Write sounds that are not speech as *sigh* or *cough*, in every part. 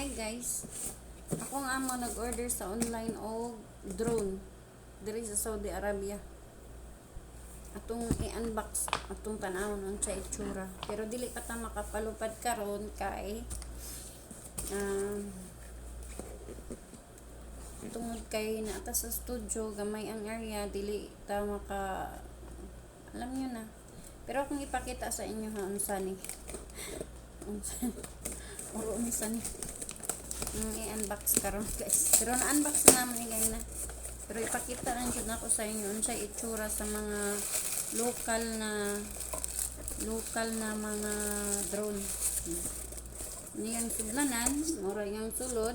Hi guys. Ako nga mo nag-order sa online og drone diri sa Saudi Arabia. Atong i-unbox, atong tanawon ang sa itsura. Pero dili pa ta makapalupad karon kay um, tungod kay naata sa studio gamay ang area dili ta maka alam niyo na pero kung ipakita sa inyo ha unsa ni *laughs* unsa uro ni sa ni mm, i-unbox karon guys. Pero na-unbox na naman igay na pero ipakita lang jud nako sa inyo unsa itsura sa mga local na local na mga drone. Ni ang sudlanan mura yung sulod.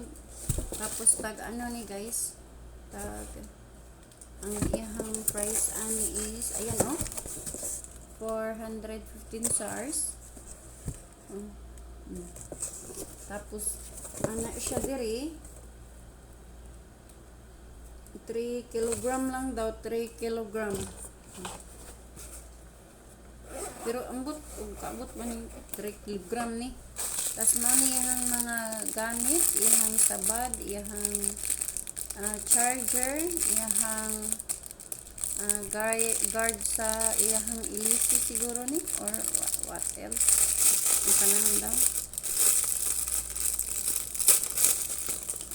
Tapos tag ano ni guys? Tag ang iyang price ani is ayan oh. 415 stars Mm. Mm. tapos ana siya diri? 3 kilogram lang daw 3 kilogram. Pero ambot ug kaabot man yung 3 kilogram ni? Tas mo ni iyang mga gamit iyang tabad iyang ah, charger iyang ah, guard, guard sa iyang ilisi siguro ni? Or what, else? Ang kanahan daw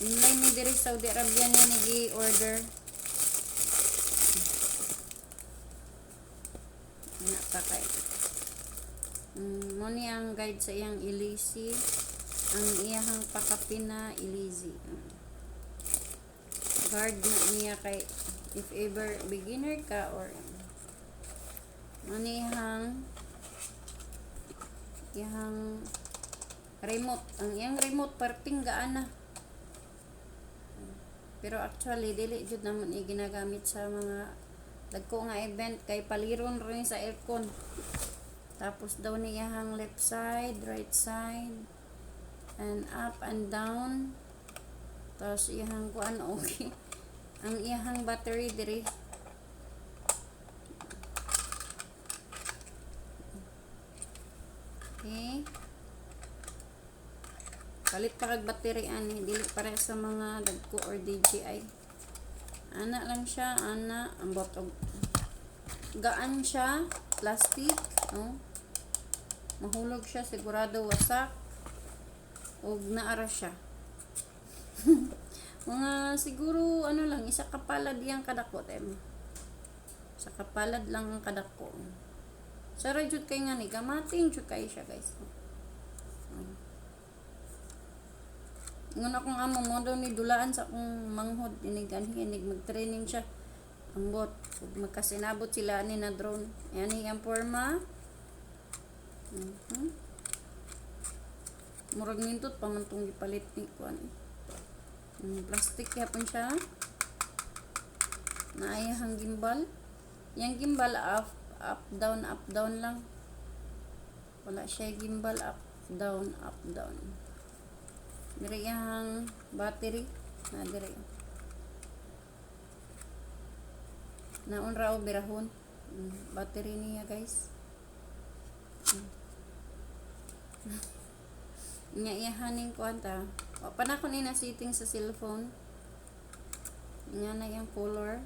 online ni diri Saudi Arabia niya nigi order na pa mm, mo ni ang guide sa iyang ilisi ang iyang pakapina ilisi guard na niya kay if ever beginner ka or manihang iyang remote. Ang iyang remote parting gaan na pero actually dili jud namon i ginagamit sa mga dagko nga event kay paliron rin sa aircon. Tapos daw niyahang left side right side and up and down. Tapos iyahang kuan *laughs* okay. Ang iyahang battery diri. Okay palit pa battery ani. Dili pare sa mga dagko or DJI ana lang siya ana. Ang botog. Gaan siya plastic no? Mahulog siya sigurado wasak. Ug naara siya. *laughs* Mga siguro ano lang isa kapalad yang kadako tem. Sa kapalad lang ang kadako Sara jud kay nga ni. Gamating jud siya guys Ngun akong amo mo daw ni dulaan sa akong manghod. Inigan hinig mag-training siya. Ang bot. Ug magkasinabot sila ni na drone. Yan ang forma. Mhm. Murag nindot pa man tong gipalit ni kuan mm, plastic yapon siya. Naayahang gimbal. Yang gimbal up up down up down lang. Wala siya gimbal up down up down Diri yang battery na diri. Naon raw birahon. Mm, battery niya guys. Mm. *laughs* Nya iyahaning kuanta. O panakon ina setting sa cellphone. Nya na yung color.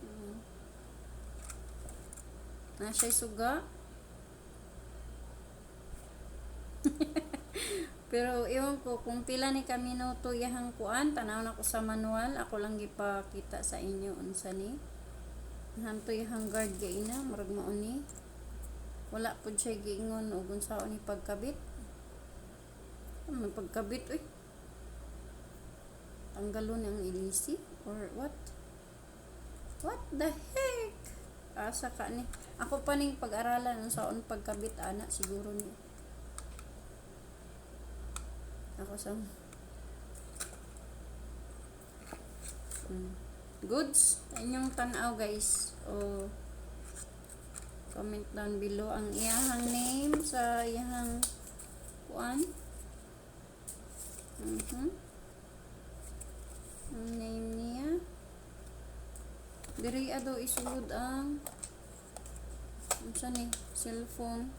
Mm. Na siya suga. *laughs* Pero iwan ko kung pila ni kami no to yahang kuan tanaw na ko sa manual ako lang gipakita sa inyo unsa ni. Hanto yahang guard gaina murag mao ni. Wala pud siya giingon og unsa ni pagkabit. Ano pagkabit oy? Tanggalon ang ilisi or what? What the heck? Asa ka ni? Ako pa ning pag-aralan sa on pagkabit ana siguro ni. Ako sa hmm. goods inyong tanaw guys. O comment down below ang iyahang name sa iyahang mhm. Mm ang name niya. Diri ado isulod ang unsa ni cellphone.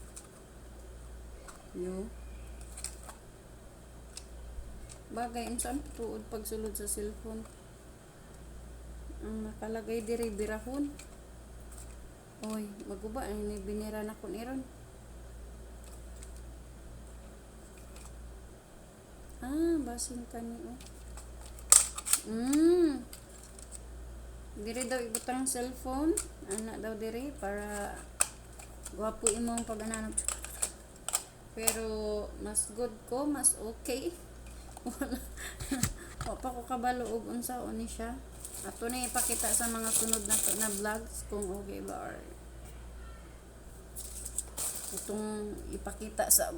Yo Bagay, unsan tuod pagsulod sa cellphone. Ang nakalagay diri birahon. Oy, maguba ni binira na ko niron. Ah, basin ka ni oh. Mm. Diri daw ibutang cellphone. Ana daw diri para gwapo imong pag-ananap. Pero mas good ko, mas okay. Wala. *laughs* Wa pa ko kabalo og unsa ni siya. Ato na ipakita sa mga sunod na na vlogs kung okay ba or itong ipakita sa